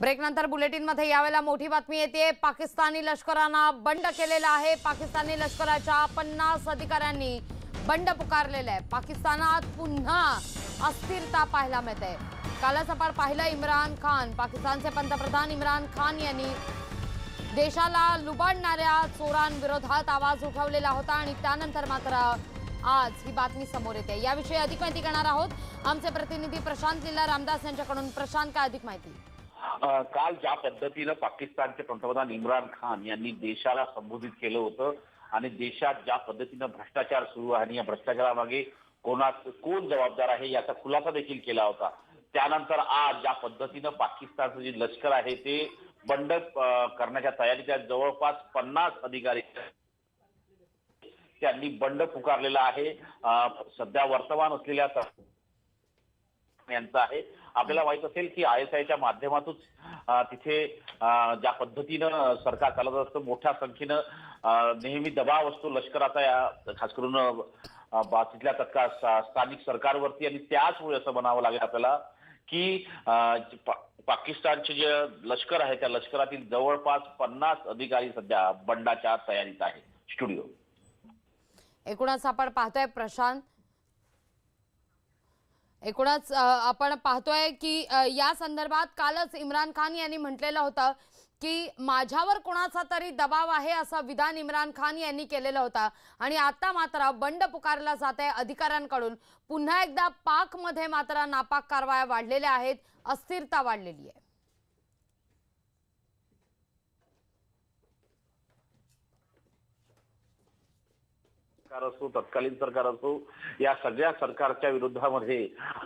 Break नंतर बुलेटिनमध्ये यावेळेला मोठी बातमी येते. पाकिस्तानी लष्करांना बंड केलेला आहे. पाकिस्तानी लष्कराच्या पन्नास अधिकाऱ्यांनी बंड पुकारलेलं आहे. पाकिस्तानात पुन्हा अस्थिरता पाहायला मिळते. कालच आपण पाहिलं इम्रान खान पाकिस्तानचे पंतप्रधान इम्रान खान यांनी देशाला लुबाडणाऱ्या चोरांविरोधात आवाज उठवलेला होता आणि त्यानंतर मात्र आज ही बातमी समोर येते. याविषयी अधिक माहिती करणार आहोत. आमचे प्रतिनिधी प्रशांत लीला रामदास यांच्याकडून. प्रशांत काय अधिक माहिती? काल ज्या पद्धतीनं पाकिस्तानचे पंतप्रधान इम्रान खान यांनी देशाला संबोधित केलं होतं आणि देशात ज्या पद्धतीनं भ्रष्टाचार सुरू आहे आणि या भ्रष्टाचारामागे कोणा कोण जबाबदार आहे याचा खुलासा देखील केला होता. त्यानंतर आज ज्या पद्धतीनं पाकिस्तानचं जे लष्कर आहे ते बंड करण्याच्या तयारीच्या जवळपास पन्नास अधिकारी त्यांनी बंड पुकारलेला आहे. सध्या वर्तमान असलेल्या यांचं आहे. आपल्याला माहीत असेल की आय एस आयच्या माध्यमातून तिथे ज्या पद्धतीनं सरकार चालत असतं मोठ्या संख्येनं नेहमी दबाव असतो लष्कराचा या खास करून तिथल्या तत्काळ स्थानिक सरकारवरती आणि त्याचमुळे असं म्हणावं लागेल आपल्याला की पाकिस्तानचे जे लष्कर आहे त्या लष्करातील जवळपास पन्नास अधिकारी सध्या बंडाच्या तयारीत आहे स्टुडिओ. एकूणच आपण पाहतोय प्रशांत एकूणच आपण पाहतोय की या संदर्भात कालच इम्रान खान यांनी म्हटलेलं होतं की माझ्यावर कोणाचा तरी दबाव आहे असं विधान इम्रान खान यांनी केलेलं होतं. आणि आता मात्र बंड पुकारला जात आहे अधिकाऱ्यांकडून. पुन्हा एकदा पाकमध्ये मात्र नापाक कारवाया वाढलेल्या आहेत अस्थिरता वाढलेली आहे. सरकार असो तत्कालीन सरकार असो या सगळ्या सरकारच्या विरोधामध्ये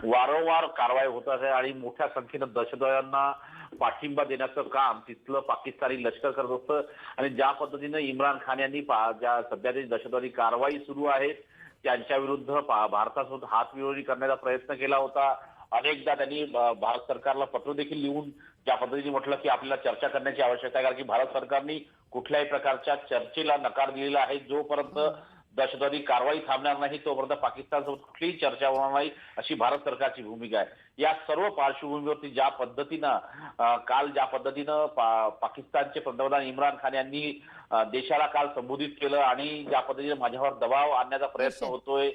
वारंवार कारवाई होत आहे आणि मोठ्या संख्येनं दहशतवाद्यांना पाठिंबा देण्याचं काम तिथलं पाकिस्तानी लष्कर करत असतं. आणि ज्या पद्धतीनं इम्रान खान यांनी ज्या सध्याची दहशतवादी कारवाई सुरू आहेत त्यांच्या विरुद्ध भारतासोबत हातविरोधी करण्याचा प्रयत्न केला होता. अनेकदा त्यांनी भारत सरकारला पत्र देखील लिहून ज्या पद्धतीने म्हटलं की आपल्याला चर्चा करण्याची आवश्यकता आहे कारण की भारत सरकारने कुठल्याही प्रकारच्या चर्चेला नकार दिलेला आहे. जोपर्यंत दहशतवादी कारवाई थांबणार नाही तोपर्यंत पाकिस्तानसोबत कुठलीही चर्चा होणार नाही अशी भारत सरकारची भूमिका आहे या सर्व पार्श्वभूमीवरती ज्या पद्धतीनं काल ज्या पद्धतीनं पा- पाकिस्तानचे पंतप्रधान इम्रान खान यांनी देशाला काल संबोधित केलं आणि ज्या पद्धतीने माझ्यावर दबाव आणण्याचा प्रयत्न. होतोय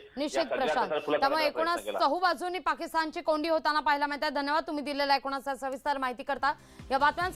त्यामुळे एकूणच. चहू बाजूनी पाकिस्तानची कोंडी होताना पाहायला मिळते धन्यवाद तुम्ही दिलेल्या एकूणच सविस्तर माहिती करता या बातम्या